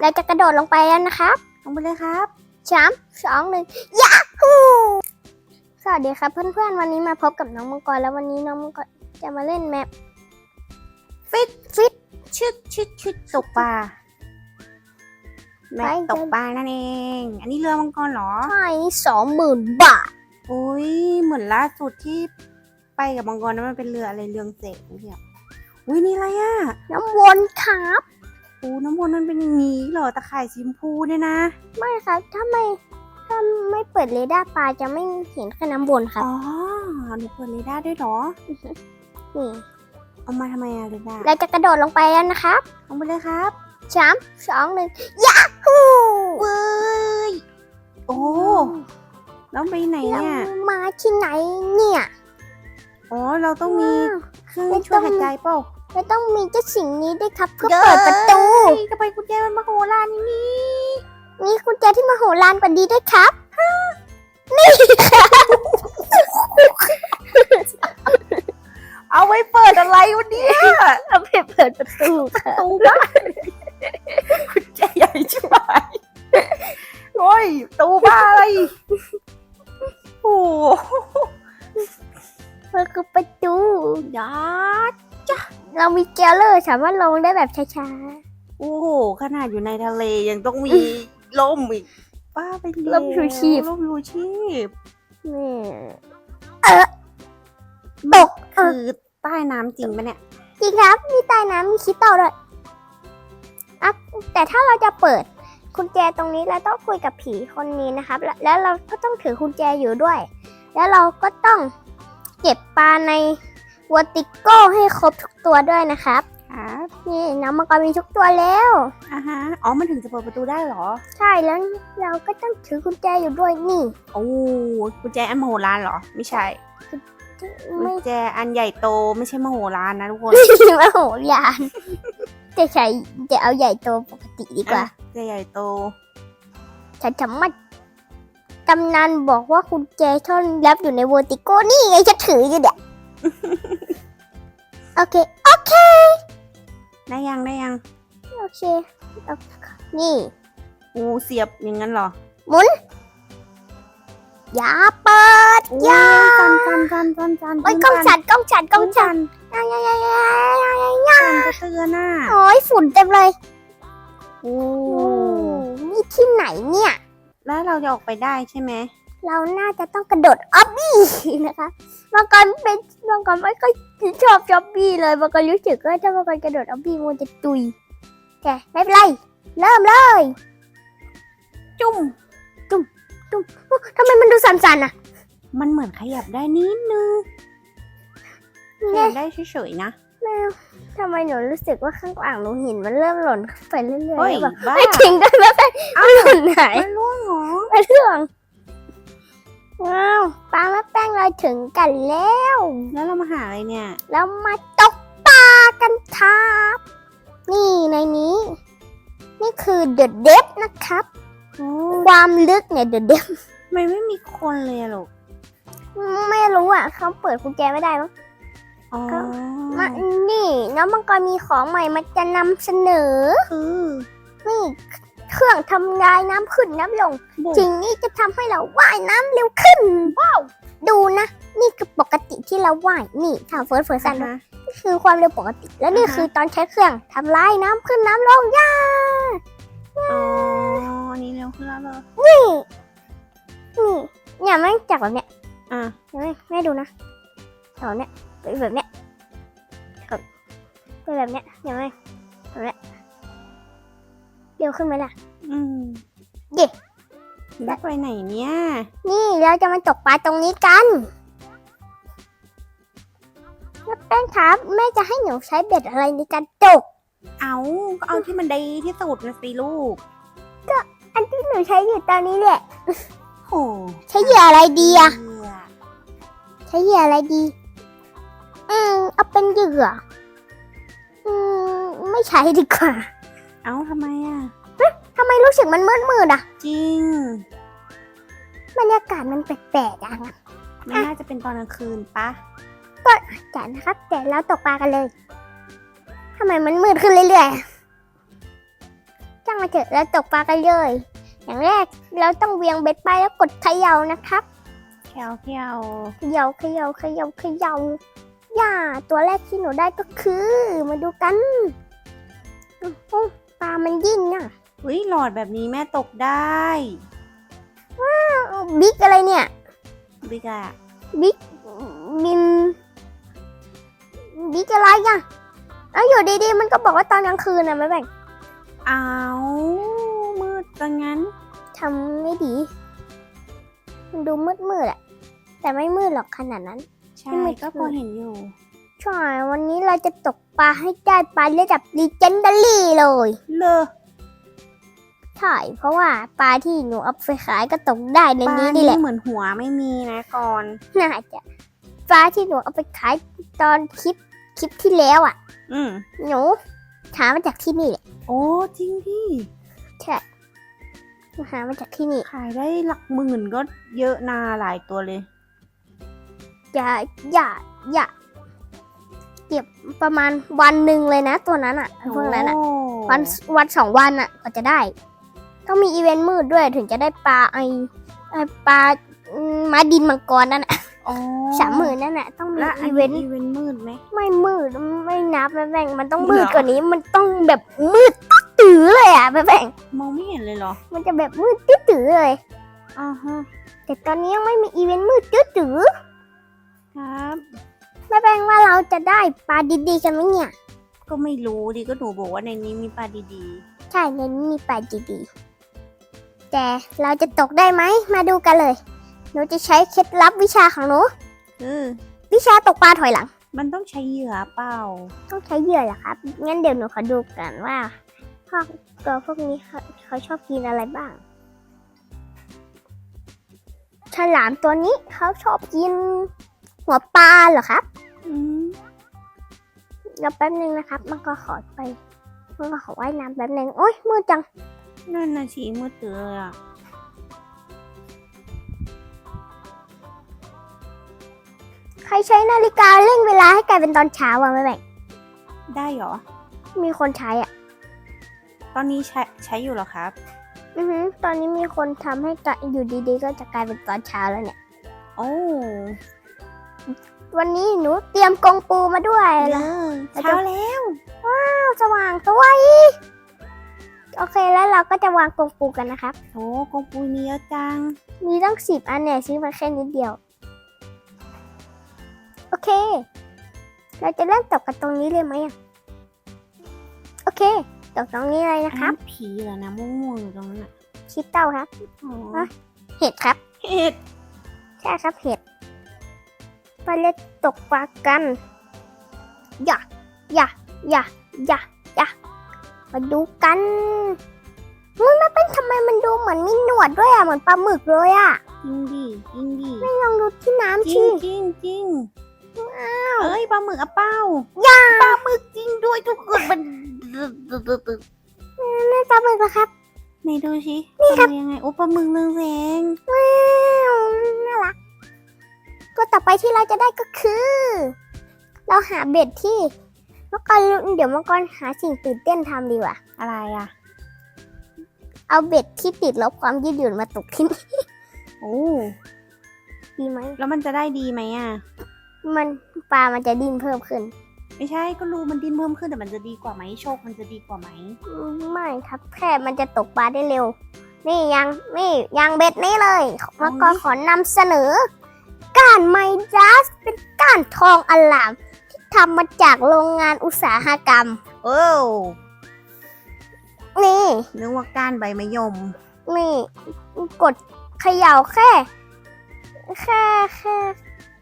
เราจะกระโดดลงไปแล้วนะครับ ลงไปเลยครับสามสองหนึ่งยาฮูสวัสดีครับเพื่อนๆ วันนี้มาพบกับน้องมังกรแล้ววันนี้น้องมังกรจะมาเล่นแมปฟิตฟิตชึดชึดชึดตกปลาแม่ไปตกปลานั่นเอง อันนี้เรือมังกรเหรอ ใช่สองหมื่นบาทอุ้ยเหมือนล่าสุดที่ไปกับมังกรนั้นมันเป็นเรืออะไรเรืองแสงเนี่ยอุ้ยนี่อะไรอะน้ำวนครับ โอ้น้ำวนมันเป็นอย่างนี้เหรอตะข่ายสีชมพูเนี่ยนะ ไม่ครับ ถ้าไม่ถ้าไม่เปิดเรดาร์ปลาจะไม่เห็นแค่น้ำวนครับ อ๋อหนูเปิดเรดาร์ด้วยเหรอ นี่ เอามาทำไมอะเรดาร์เราจะกระโดดลงไปแล้วนะครับลงไปเลยครับสามสองหนึ่งยาฮูเว้ยโอ้แล้วไปไหนเราเนี่ย มาที่ไหนเนี่ย อ๋อ เราต้องมีว้าวเครื่องไม่ช่วยต้องหายใจเปล่า ไม่ต้องมีเจ้าสิ่งนี้ด้วยครับเพื่อเปิดประตูเย้ทำไมกุญแจมันมาโหรานอย่างนี้มีกุญแจที่มโหฬารกว่าดีด้วยครับ นี่ครับเอาไว้เปิดอะไรวันนี้เอาไปเปิดประตูค่ะตูบ้านกุญแจใหญ่ใช่ไหมโอ้ยตูบ้าอะไรโอ้โหมันคือประตูยาดเรามีเกลเลอร์สามารถลงได้แบบช้าโอ้โหขนาดอยู่ในทะเลยังต้องมีล่มอีกป้าไปเยๆลมชูชีพ ล่มชูชีพนี่เออตกเอคืออใต้น้ำจริงปะเนี่ย จริงครับ มีใต้น้ำมีคิดเต่าด้วยอะแต่ถ้าเราจะเปิดกุญแจตรงนี้เราต้องคุยกับผีคนนี้นะครับ แล้วแล้วเราก็ต้องถือกุญแจอยู่ด้วย แล้วเราก็ต้องเก็บปลาใน วอติโก้ให้ครบทุกตัวด้วยนะครับ ครับนี่น้องมังกรมีทุกตัวแล้ว อ่าฮะอ๋อมันถึงจะเปิดประตูได้เหรอ ใช่แล้วเราก็ต้องถือกุญแจอยู่ด้วยนี่โอ้กุญแจอันมโหฬารเหรอ ไม่ใช่ไม่กุญแจอันใหญ่โตไม่ใช่มโหฬารนะทุกคนไม่โหยานจะใช้จะเอาใหญ่โตปกติดีกว่าอะกุญแจใหญ่โต ฉันสามารถตำนานบอกว่ากุญแจช่อนรับอยู่ในเวอร์ติโกนี่ไงจะถืออยู่เนี่ย โอเค โอเค ได้ยังได้ยัง โอเคเอานี่โอ้เสียบอย่างนั้นเหรออย่าเปิดโอ้อย่าจันจันจันจันจันโอ้ยกล้องฉันกล้องฉันกล้องฉันนอย่าอย่าอย่าอย่าอย่าอย่าจันจะเตือนน่ะโอ้ยฝุ่นเต็มเลยโอ้โอ้นี่ที่ไหนเนี่ย แล้วเราจะออกไปได้ใช่ไหม เราน่าจะต้องกระโดดออบบี้นะคะบางคนเป็นบางคนไม่ค่อยชอบจอบบี้เลยบางคนรู้สึกว่าถ้าบางคนกระโดดออบบี้มันจะตุยแต่ไม่เป็นไร เริ่มเลย จุ่มอุ๊ยทำไมมันดูสั่นๆอะ มันเหมือนขยับได้นิดนึงขเนี่ยัยบได้เฉยๆนะทำไมหนูรู้สึกว่าข้างหลังหนูหินมันเริ่มหล่นไปเรื่อยๆเฮ้ยแล้วแบบบ้าไม่ทิ้งได้ไหมไม่หล่นไหนมันร่วงเหรอไม่เรื่อง ว้าวปลาแม่แป้งเราถึงกันแล้ว แล้วเรามาหาอะไรเนี่ยแล้วมาตกปลากันครับ นี่ในนี้ นี่คือเดอะเดฟนะครับ โอ้ความลึกเนี่ยเดอะเดฟทำไมไม่มีคนเลยอะลูกไม่รู้อะเขาเปิดกุญแจไม่ได้มั้งอ๋อมานี่น้องมังกรมีของใหม่มาจะนำเสนอ คือ นี่ เครื่องทำลายน้ำขึ้นน้ำลงบุกสิ่งนี้จะทำให้เราว่ายน้ำเร็วขึ้น ว้าว ดูนะ นี่คือปกติที่เราว่ายนี่ถ้าเฟิร์สเฟิร์สซันอ่าฮะนี่คือความเร็วปกติ และนี่อ่าฮะคือตอนใช้เครื่องทำลายน้ำขึ้นน้ำลงย่าอ๋ออันนี้เร็วขึ้นแล้วเหรอนี่นี่เนี่ยแม่งจากแบบเนี้ยอะเห็นไหมแม่ดูนะแถวเนี้ยไปแบบเนี้ยครับไปแบบเนี้ยเห็นไหมแบบเนี้ย เร็วขึ้นไหมล่ะ อืมเย่แล้วไปไหนเนี่ย นี่เราจะมาตกปลาตรงนี้กันแล้วแป้งครับแม่จะให้หนูใช้เบ็ดอะไรในการตก เอาก็เอาที่มันดีที่สุดนะสิลูก อันที่หนูใช้อยู่ตอนนี้แหละโอ้ใช้เหยื่ออะไรดีอะเบื่อใช้เหยื่ออะไรดี อืม เอาเป็นเหยื่อ อืม ไม่ใช้ดีกว่า เอาทำไมอะ ทำไมรู้สึกมันมืดมืดๆอะจริง บรรยากาศมันแปลกๆอะไม่น่าจะเป็นตอนกลางคืนปะจัดนะครับแต่เราตกปลากันเลยทำไมมันมืดขึ้นเรื่อยๆอะจช่างมาเถอะเราตกปลากันเลย อย่างแรกเราต้องเวียงเบ็ดไปแล้วกดเขย่านะครับ แควแควเขย่าเขย่าเขย่าเขย่าย่าตัวแรกที่หนูได้ก็คือ มาดูกันอื้อหือ ปลามันยิ่งน่ะอุ้ยหลอดแบบนี้แม่ตกได้บิ๊กอะไรเนี่ยบิ๊กอะบิ๊กบินบิ๊กอะไรอะเอาอยู่ดีๆมันก็บอกว่าตอนกลางคืนนะไม่แบ่งเอามืดจังงั้นทำไม่ดี มันดูมืดมืดๆอะแต่ไม่มืดหรอกขนาดนั้นใช่ไม่มืดก็พอเห็นอยู่ ใช่วันนี้เราจะตกปลาให้ได้ปลาระดับลีเจนดารี่เลยเลอใช่ เพราะว่าปลาที่หนูเอาไปขายก็ตกได้ในปลานี้นี่นี่แหละเหมือนหัวไม่มีนะก่อน น่าจะปลาที่หนูเอาไปขายตอนคลิปคลิปที่แล้วอะ อืมหนูหามาจากที่นี่แหละโอ้จริงพี่ใช่หนูหามาจากที่นี่ขายได้หลักหมื่นก็เยอะนาหลายตัวเลยอย่าอย่าอย่า เก็บประมาณวันหนึ่งเลยนะ ตัวนั้นอะพวกนั้นอะโวันวันสองวันอะก็จะได้ ต้องมีอีเวนต์มืดด้วยถึงจะได้ปลาไอไอปลาอืมม้าดินมังกรนั่นอะอ๋อสามหมื่นนั่นแหละต้องมีแล้วอัอีนเวนี้นต์อีเวนต์มืดไหมไม่มืดไม่นับแม่แบ่งมันต้องเหรอมืดกว่านี้มันต้องแบบมืดตื้อเลยอะแม่แบ่งมองไม่เห็นเลยเหรอ มันจะแบบมืดตื้อเลยอ่าฮะแต่ตอนนี้ยังไม่มีอีเวนต์มืดตื้อครับ แม่แบ่งว่าเราจะได้ปลาดีๆกันไหมเนี่ย ก็ไม่รู้ดิก็หนูบอกว่าในนี้มีปลาดีใช่ในนี้มีปลาดีๆ แต่เราจะตกได้ไหม มาดูกันเลย หนูจะใช้เคล็ดลับวิชาของหนูๆคือวิชาตกปลาถอยหลัง มันต้องใช้เหยื่อเปล่า ต้องใช้เหยื่อเหรอครับ งั้นเดี๋ยวหนูขอดูกันว่าพวกตัวพวกนี้เขาเขาชอบกินอะไรบ้าง ฉลามตัวนี้เขาชอบกิน หัวปลาเหรอครับอืมเดี๋ยวแป๊บนึงนะครับ มันก็ขอไป มันก็ขอว่ายน้ำแป๊บนึงโอ๊ยมืดจัง นั่นน่ะสีมืดตื้อเลยอะใครใช้นาฬิกาเร่งเวลาให้กลายเป็นตอนเช้าอะไม่แบ่งได้เหรอ มีคนใช้อะ ตอนนี้ใช้ใช้อยู่เหรอครับ อือหือตอนนี้มีคนทำให้กะอยู่ดีๆ ก็จะกลายเป็นตอนเช้าแล้วเนี่ย โอ้ วันนี้หนูเตรียมกรงปูมาด้วยเลแล้วยเช้าแล้วอ้าวสว่างสวยโอเคแล้วเราก็จะวางกรงปูกันนะครับ โอ้กงปุยมีเยอะจัง มีตั้งสิบอันเนี่ยซื้อมาแค่นิดเดียว โอเค เราจะเริ่มตกกันตรงนี้เลยไหมอะโอเค ตกตรงนี้เลยนะครับ อัผีเหรอนะม่วงๆอยู่ตรงนั้นอะคิดเต้าครับ อ๋ออะเห็ดครับ เห็ด ใช่ครับเห็ด ไปเล่นตกปลากันอย่าอย่าอย่าอย่าอย่ามาดูกันมันไม่เป็นทำไมมันดูเหมือนมีหนวดด้วยอะเหมือนปลาหมึกเลยอะจริงดิจริงดิลองดูที่น้ำจริชิงจริงจริงเอ้ยปลาหมึกอะเป้าอย่าปลาหมึกจริงด้วยทุกคนมันนั่นปลาหมึกเหรอครับไหนดูสินี่ครับทำยังไงโอ้ปลาหมึกเรืองแสง ไปที่เราจะได้ก็คือ เราหาเบ็ดที่เมื่อก่อนเดี๋ยวเมื่อก่อนหาสิ่งตื่นเต้นทำดีกว่าอะไรอะ เอาเบ็ดที่ติดลบความยืดหยุ่นมาตกที่นี่โอ้ดีไหมแล้วมันจะได้ดีไหมอะ มันปลามันจะดิ้นเพิ่มขึ้น ไม่ใช่ก็รู้มันดิ้นเพิ่มขึ้นแต่มันจะดีกว่าไหมโชคมันจะดีกว่าไหมไม่ครับแค่มันจะตกปลาได้เร็ว นี่ยังนี่ยังเบ็ดนี้เลยแล้วก็ขอนำเสนอ ก้านไมดัสเป็นก้านทองอลาม ที่ทำมาจากโรงงานอุตสาหกรรม โอ้นี่นึกว่าก้านใบมะยม นี่กดเขย่าแค่ แค่แค่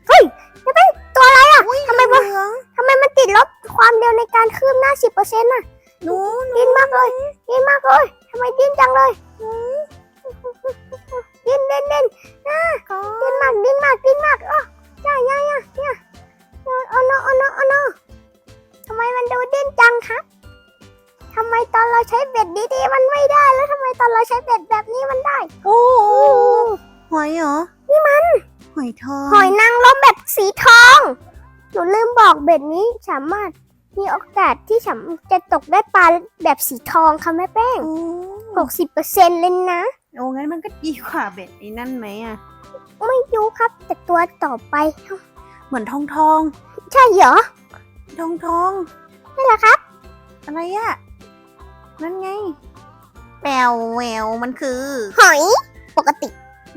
เฮ้ยนี่เป็นตัวอะไรอะทำไมมันเหลืองทำไมมันติดลบความเร็วในการคืบหน้า10%น่ะหนูดิ้นมากเลยดิ้นมากเลยทำไมดิ้นจังเลย ดิ้นดิ้นดิ้นก็ดิ้นมากดิ้นมากดิ้นมากอ๋อย่าย่าย่าย่าโอ้โนโอ้โนโอ้โนทำไมมันดูดิ้นจังครับทำไมตอนเราใช้เบ็ดดีๆมันไม่ได้แล้วทำไมตอนเราใช้เบ็ดแบบนี้มันได้ โอ้โอ้หอยเหรอ นี่มัน หอยทอง หอยนางรมแบบสีทอง หนูลืมบอกเบ็ดนี้สามารถมีโอกาสที่ฉันจะตกได้ปลาแบบสีทองค่ะแม่แป้งโอ้หกสิบเปอร์เซ็นต์เลยนะ โอ้งั้นมันก็ดีกว่าเบ็ดไอ้นั่นไหมอะ ไม่รู้ครับแต่ตัวต่อไป เหมือนทองทองใช่เหรอทองทองนั่นแหละครับ อะไรอะนั่นไงแววแววมันคือ หอยปกติ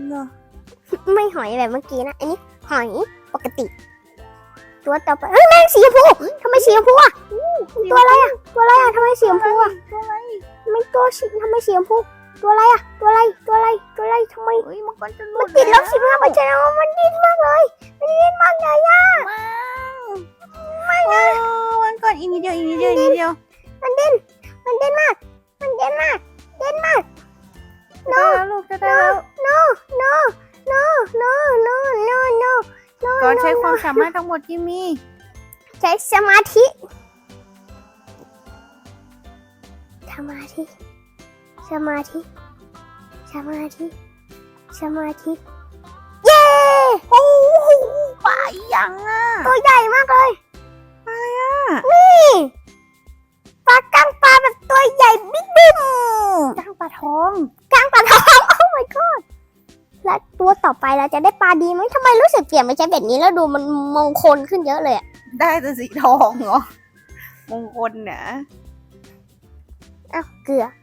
เหรอไม่หอยแบบเมื่อกี้นะอันนี้หอยปกติ ตัวต่อไปเอ้ยแมงสีชมพูทำไมสีชมพูอะตัวอะไรอะตัวอะไรอะทำไมสีชมพูอะตัวอะไรไม่ตัวสีทำไมสีชมพู ตัวอะไรอะตัวอะไรตัวอะไรตัวอะไรทำไมเฮ้ยมันก็จะหลุมันดติดลบสิบห้าเปอร์เซ็นต์มันดิ้นมากเลยมันดิ้นมากเลยอะว้าวไม่นะวันก่อนอีกนิดเดียวอีกนิดเดียวอีกนิดเดียวมันดิ้นมันดิ้นมาก มันดิ้นมากดิ้นมากได้แล้วลูกจะได้แล้ว no no no no no no no no ก่อนใช้ความสามารถทั้งหมดที่มี ใช้สมาธิสมาธิ สมาธิ สมาธิ สมาธิ เย้โอ้โหปลาอีหยังอะตัวใหญ่มากเลยอะไรอะนี่ปลากังปลาแบบตัวใหญ่บิ๊กบิ๊กจ้างปลาทองกลางปลาทองโอ้ my god และตัวต่อไปเราจะได้ปลาดีไหมทำไมรู้สึกเปลี่ยนไปใช้แบบนี้แล้วดูมันมงคลขึ้นเยอะเลยอะได้แต่สีทองเหรอมงคลเนี่ยอ้าวเกลือเฮ้ย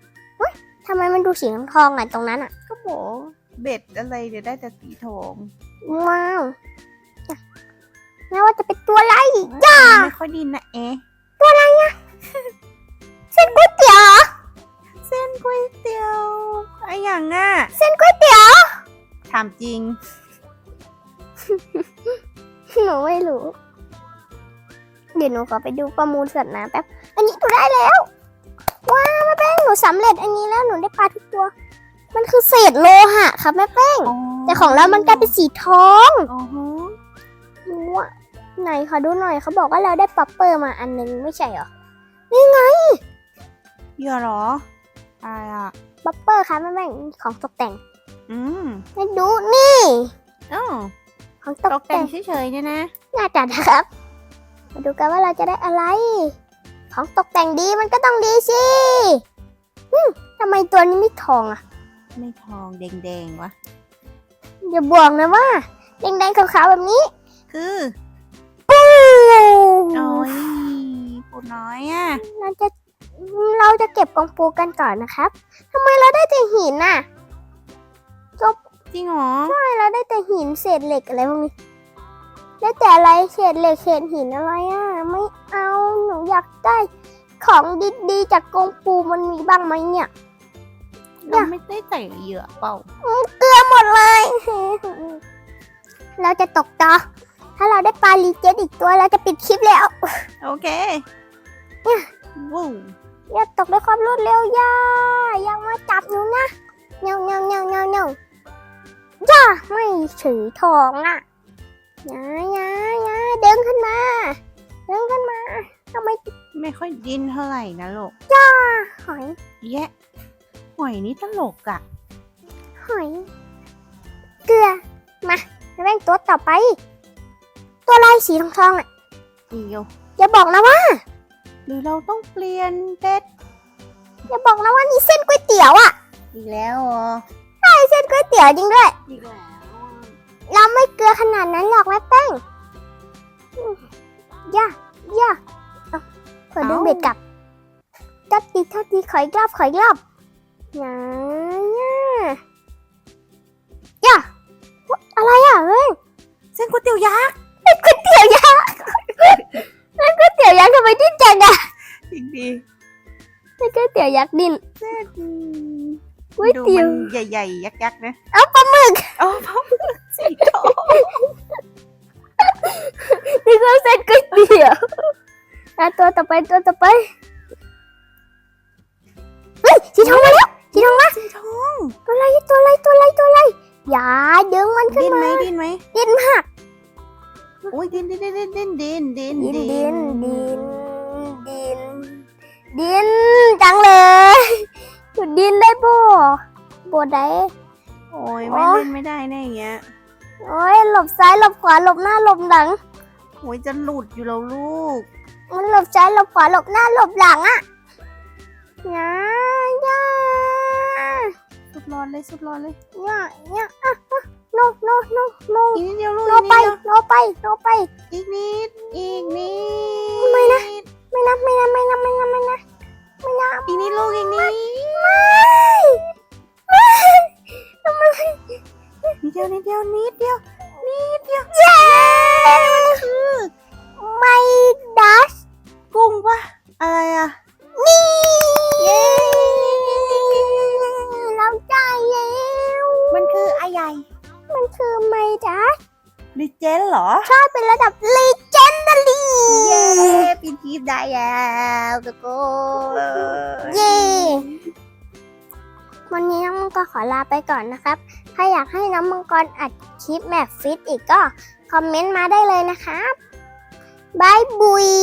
ทำไมมันดูสีทองๆอะตรงนั้นอะ ก็บอกเบ็ดอะไรเดี๋ยวได้แต่สีทองว้าวอะแม้ว่าจะเป็นตัวอะไรย่าไม่ค่อยดีนะเอ๊ะเส้นก๋วยเตี๋ยวเหรอเส้นก๋วยเตี๋ยวไอ้อย่างอะ เส้นก๋วยเตี๋ยว ถามจริง หนูไม่รู้ เดี๋ยวหนูขอไปดูประมูลสัตว์น้ำแป๊บ อันนี้หนูได้แล้วว้ สำเร็จอันนี้แล้วหนูได้ปลาทุกตัว มันคือเศษโลหะครับแม่แป้ง แต่ของเรามันกลายเป็นสีทองอ๋อฮะว้าไหนขอดูหน่อยเขาบอกว่าเราได้ป๊อปเปอร์มาอันนึงไม่ใช่เหรอเยอะเหรออะไรอะป๊อปเปอร์ครับแม่แป้งของตกแต่ง อืมให้ดูนี่อ๋อของตตกกแต่แต่งงเฉยๆเนี่ยนะน่าจะนะครับ มาดูกันว่าเราจะได้อะไร ของตกแต่งดีมันก็ต้องดีสิอืม ทำไมตัวนี้ไม่ทองอะ ไม่ทองแดงๆวะ อย่าบอกนะว่า แดงๆขาวๆแบบนี้ คือปูโอ้ยปูน้อยอะ เราจะเราจะเก็บกองปูกันก่อนนะครับทำไมเราได้แต่หินน่ะจริงเหรอทำไมเราได้แต่หินเศษเหล็กอะไรพวกนี้ได้แต่อะไรเศษเหล็กเศษหินอะไรอะ ไม่เอาหนูอยากได้ ของดีๆจากกองปูมันมีบ้างไหมเนี่ย เราไม่ได้ใส่เหยื่อเปล่าเกลือหมดเลย เราจะตกต่อ ถ้าเราได้ปลาลีเจตอีกตัวเราจะปิดคลิปแล้ว โอเคเนี่ยวู้อย่าตกด้วยความรวดเร็วย่าอย่ามาจับหนูนะเงาเงาเงาเงาเงาย่าไม่ถือทองอะย่าย่าย่าเดินขึ้นมา เดินขึ้นมา ทำไมไม่ค่อยดิ้นเท่าไหร่นะลูกหอย แยะหอยนี่ตลกอะหอย เกลือ มาแม่งตัวต่อไป ตัวลายสีทองทองๆอะเดียวอย่าบอกนะว่า หรือเราต้องเปลี่ยนเป็ดอย่าบอกนะว่านี่เส้นก๋วยเตี๋ยวอะอีกแล้วเหรอเส้นก๋วยเตี๋ยวจริงด้วย อีกแล้วเราไม่เกลือขนาดนั้นหรอกแม่แป้งอืมย่าย่า เอาขอดึงเบ็ดกลับทัดทีทัดทีขออีกรอบขออีกรอบย่าย่าย่าอุ๊ยอะไรอะเฮ้ยเส้นก๋วยเตี๋ยวยักษ์ก๋วยเตี๋ยวยักษ์นั่นก๋วยเตี๋ยวยักษ์ทำไมดิ้นจังอะอีกดีนั่นก๋วยเตี๋ยวยักษ์ดิ้นเส้นก๋วยดูเตี๋ยมัวนใหญ่ๆยักษ์ๆนะเอาปลาหมึกอ๋อเพราะมันสีทองนี่ก็เส้นก๋วยเตี๋ยว อะตัวต่อไปตัวต่อไปเฮ้ยสีทองมาแล้วสีทองมาสีทองตัวอะไรตัวอะไรตัวอะไรตัวอะไรอย่าดึงมันขึ้นดิ้นไหมมาดิ้นไหมดิ้นมากโอ้ยดิ้นดิ้นดิ้นดิ้นดิ้นดิ้นดิ้นดิ้นดิ้นดิ้นดิ้นจังเลยหยุดดิ้นได้บ่บ่ได้โอ้ยไม่เล่นไม่ได้แน่อย่างเงี้ยโอ้ยหลบซ้ายหลบขวาหลบหน้าหลบหลังโอ้ยจะหลุดอยู่แล้วลูก มันหลบซ้ายหลบขวาหลบหน้าหลบหลังอะนะย่าสุดร้อนเลยสุดร้อนเลยย่าย่าอะอะโนโนโนโนอีกนิดเดียวลูกโนอีกนิดไปเดียวโนไปโนไปอีกนิดอีกนิดไม่นะไม่นะไม่นะไม่นะไม่นะไม่นะไม่นะอีกนิดลูกอีกนิดไม่ไม่ทำไมนิดเดียวนิดเดียวนิดเดียวนิดเดียวเย้คือ ไม่ดัชกุ้งปะอะไรอะ นี่เย้เราได้แล้ว มันคืออะไร มันคือไม่ดัชดิเจนเหรอ ใช่เป็นระดับ legendary เย้ปีนทีมได้แล้วทุกคนเย้วันนี้น้องมังกรขอลาไปก่อนนะครับ ถ้าอยากให้น้องมังกรอัดคลิปแบบฟิตอีกก็ คอมเมนต์มาได้เลยนะครับ บายบุย